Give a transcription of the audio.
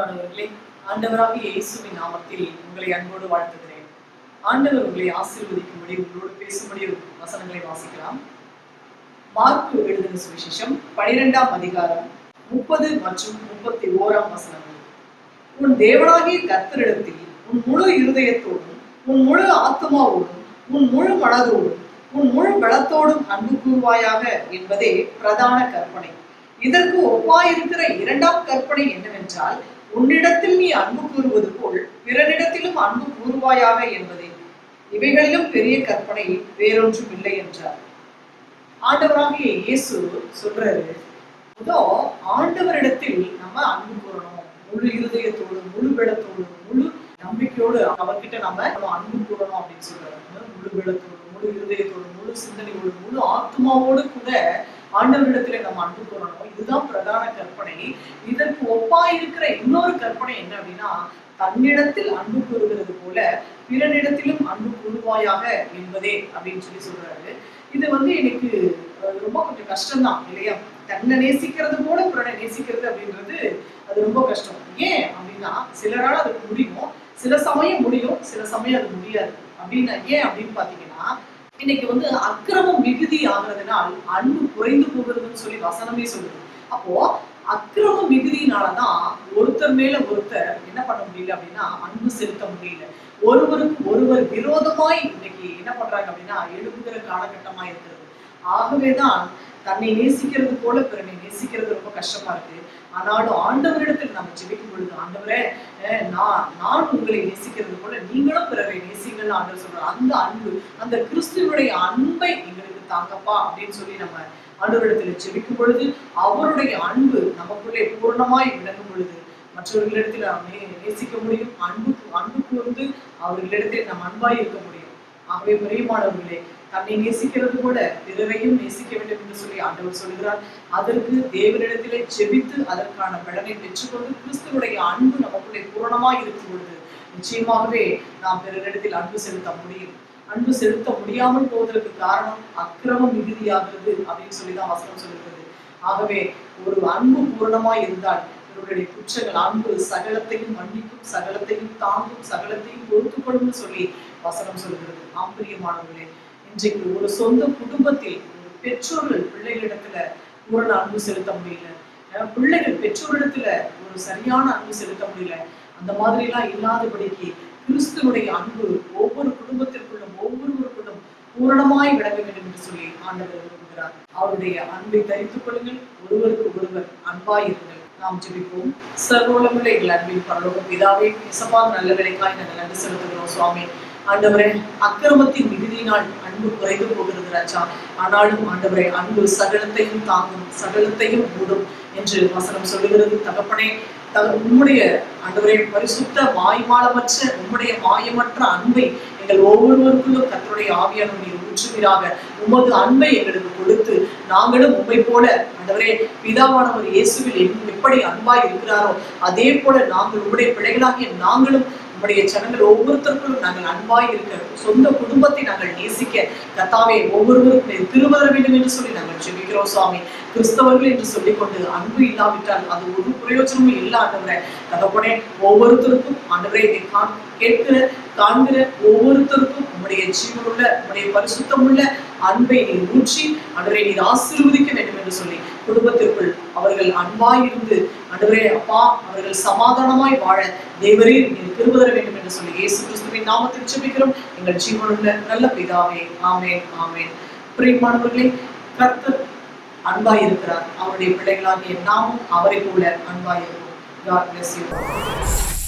அன்பானவர்களே ஆண்டவராக இயேசுவின் நாமத்தில் உங்களை அன்போடு வாழ்த்துகிறேன். ஆண்டவர் உங்களை ஆசீர்வதிக்கும்படி உங்களோடு பேசும்படி வசனங்களை வாசிக்கலாம். மார்க்கு எழுதின சுவிசேஷம் பனிரெண்டாம் அதிகாரம் முப்பது மற்றும் முப்பத்தி ஓராம் வசனங்கள். உன் தேவனாகிய கர்த்தரிடத்தில் உன் முழு இருதயத்தோடும் உன் முழு ஆத்மாவோடும் உன் முழு மனதோடும் உன் முழு பலத்தோடும் அன்பு கூறுவாயாக என்பதே பிரதான கற்பனை. இதற்கு ஒப்பாயிருக்கிற இரண்டாம் கற்பனை என்னவென்றால் உன்னிடத்தில் நீ அன்பு கூறுவது போல் பிறனிடத்திலும் அன்பு கூறுவாயாக என்பதே. இவைகளிலும் பெரிய கற்பனை வேறொன்றும் இல்லை என்றார். ஆண்டவராகிய இயேசு சொல்றாரு முதோ ஆண்டவரிடத்தில் நம்ம அன்பு கூறணும். முழு இருதயத்தோடு முழு பலத்தோடு முழு நம்பிக்கையோடு அவர்கிட்ட நம்ம நம்ம அன்பு கூறணும் அப்படின்னு சொல்றாரு. முழு பலத்தோடு முழு இருதயத்தோடு முழு சிந்தனையோடு முழு ஆத்மாவோடு கூட ஆண்டவரிடத்துல நம்ம அன்பு கூறணும் இதுதான் பிரதான கற்பனை. இதற்கு ஒப்பா இருக்கிற இன்னொரு கற்பனை என்ன அப்படின்னா தன்னிடத்தில் அன்பு கூறுகிறது போல பிறனிடத்திலும் அன்பு கூறுவாயாக என்பதே அப்படின்னு சொல்லி சொல்றாரு. இது வந்து எனக்கு ரொம்ப கொஞ்சம் கஷ்டம்தான் இல்லையா? தன்னை நேசிக்கிறது போல பிறனை நேசிக்கிறது அப்படின்றது அது ரொம்ப கஷ்டம். ஏன் அப்படின்னா சிலரால் அது முடியும். சில சமயம் முடியும் சில சமயம் அது முடியாது. அப்படின்னா ஏன் அப்படின்னு பாத்தீங்கன்னா இன்னைக்கு வந்து அக்கிரமம் மிகுதி ஆகிறதுனால் அன்பு குறைந்து போகிறதுன்னு சொல்லி வசனமே சொல்லுது. அப்போ அக்கிரம மிகுதியினாலதான் ஒருத்தர் மேல ஒருத்தர் என்ன பண்ண முடியல அப்படின்னா அன்பு செலுத்த முடியல. ஒருவருக்கு ஒருவர் விரோதமாய் இன்னைக்கு என்ன பண்றாங்க அப்படின்னா எழுப்புகிற காலகட்டமா இருக்கிறது. ஆகவேதான் தன்னை நேசிக்கிறது போல பிறனை நேசிக்கிறது ரொம்ப கஷ்டமா இருக்கு. ஆனாலும் ஆண்டவரிடத்தில் நம்ம ஜெபிக்கும் பொழுது ஆண்டவரே நான் நான் உங்களை நேசிக்கிறது போல நீங்களும் பிறரை நேசிங்கள்னு ஆண்டவர் சொல்றார். அந்த அன்பு அந்த கிறிஸ்துவனுடைய அன்பை எங்களுக்கு தாங்கப்பா அப்படின்னு சொல்லி நம்ம ஆண்டவரிடத்தில் ஜெபிக்கும் பொழுது அவருடைய அன்பு நமக்குள்ளே பூர்ணமாய் விளங்கும் பொழுது மற்றவர்களிடத்தில் நாம் நேசிக்க முடியும். அன்பு அன்பு கூர்ந்து அவர்களிடத்தில் நாம் அன்பாய் இருக்க முடியும். ஆகவே பிரியமானவர்களே தன்னை நேசிக்கிறது கூட பிறரையும் நேசிக்க வேண்டும் என்று சொல்லி ஆண்டவர் சொல்கிறார் அதற்கு தேவனிடத்திலே ஜெபித்து அதற்கான பலனை பெற்றுக்கொண்டு கிறிஸ்துவுடைய அன்பு நமக்குள்ளே பூரணமாய் இருக்கும் பொழுது நிச்சயமாகவே நாம் பிறரிடத்தில் அன்பு செலுத்த முடியும். அன்பு செலுத்த முடியாமல் போவதற்கு காரணம் அக்கிரமம் மிகுதியாகிறது அப்படின்னு சொல்லிதான் வசனம் சொல்லுகிறது. ஆகவே ஒரு அன்பு பூரணமாய் இருந்தால் இவர்களுடைய குற்றங்கள் அன்பு சகலத்தையும் மன்னிக்கும் சகலத்தையும் தாங்கும் சகலத்தையும் பொறுத்துக்கொள்ளும் சொல்லி வசனம் சொல்கிறது. ஆம் பிரியமானவர்களே இன்றைக்கு ஒரு சொந்த குடும்பத்தில் ஒரு பெற்றோர்கள் பிள்ளைகளிடத்துல பூரண அன்பு செலுத்த முடியல. பிள்ளைகள் பெற்றோரிடத்துல ஒரு சரியான அன்பு செலுத்த முடியல. அந்த மாதிரி எல்லாம் இல்லாதபடிக்கு கிறிஸ்துவனுடைய அன்பு ஒவ்வொரு குடும்பத்திற்குள்ளும் ஒவ்வொருவருக்குள்ளும் பூரணமாய் விளங்க வேண்டும் என்று சொல்லி ஆண்டவர் விரும்புகிறார். அவருடைய அன்பை தரித்துக் கொள்ளுங்கள். ஒருவருக்கு ஒருவர் அன்பாயிருங்கள் நாம் ஜெபிப்போம். சர்வோலமுள்ள எங்கள் அன்பின் பரலோக பிதாவே இசப்பால் நல்ல வேலைக்காய் நாங்கள் நன்றி செலுத்துகிறோம் சுவாமி. ஆண்டவரே அக்கிரமத்தின் மிகுதியினால் அன்பு குறைந்து போகிறது ராஜா. ஆனாலும் ஆண்டவரே அன்பு சகலத்தையும் தாங்கும் சகலத்தையும் மூடும் என்று வசனம் சொல்லுகிறது. தகப்பனே உம்முடைய ஆண்டவரே பரிசுத்த வாய்மாலமற்ற உம்முடைய மாயமற்ற அன்பை எங்கள் ஒவ்வொருவருக்குள்ளும் கத்தருடைய ஆவியானுடைய ஊற்றுவீராக. உமது அன்பை எங்களுக்கு கொடுத்து நாங்களும் உண்மை போல ஆண்டவரே பிதாவானவர் இயேசுவில் எப்படி அன்பாய் இருக்கிறாரோ அதே போல நாங்கள் உடைய பிள்ளைகளாகிய நாங்களும் நம்முடைய ஜனங்கள் ஒவ்வொருத்தருக்கும் நாங்கள் அன்பாய் இருக்க சொந்த குடும்பத்தை நாங்கள் நேசிக்க கத்தாவே ஒவ்வொருவருக்கும் திருவர வேண்டும் என்று சொல்லி நாங்கள் ஜெபிக்கிறோம் சுவாமி. கிறிஸ்தவர்கள் என்று சொல்லிக்கொண்டு அன்பு இல்லாவிட்டால் அது ஒரு பிரயோஜனமும் இல்லை ஆண்டவரை. தகப்பனே ஒவ்வொருத்தருக்கும் ஆண்டவரை இதை கேட்கிற காண்கிற ஒவ்வொருத்தருக்கும் உங்களுடைய ஜீவனுள்ள உம்முடைய பரிசுத்தமுள்ள அன்பை நீர் ஊற்றி ஆண்டவரை நீர் ஆசீர்வதிக்க வேண்டும். என்று சொல்லி குடும்பத்திற்குள் அவர்கள் அன்பாயிருந்து அன்றுவரே அப்பா அவர்கள் சமாதானமாய் வாழ தேவரே நீர் திருவதர வேண்டும் என்று சொல்லி இயேசு கிறிஸ்துவின் நாமத்தில் சுமிக்கிறோம் எங்கள் ஜீவனுள்ள நல்ல பிதாவே ஆமேன் ஆமேன். பிரியமானவர்களே கர்த்தர் அன்பாய் இருக்கிறார் அவருடைய பிள்ளைகளாகிய நாமும் அவரை போல அன்பாய் God bless you.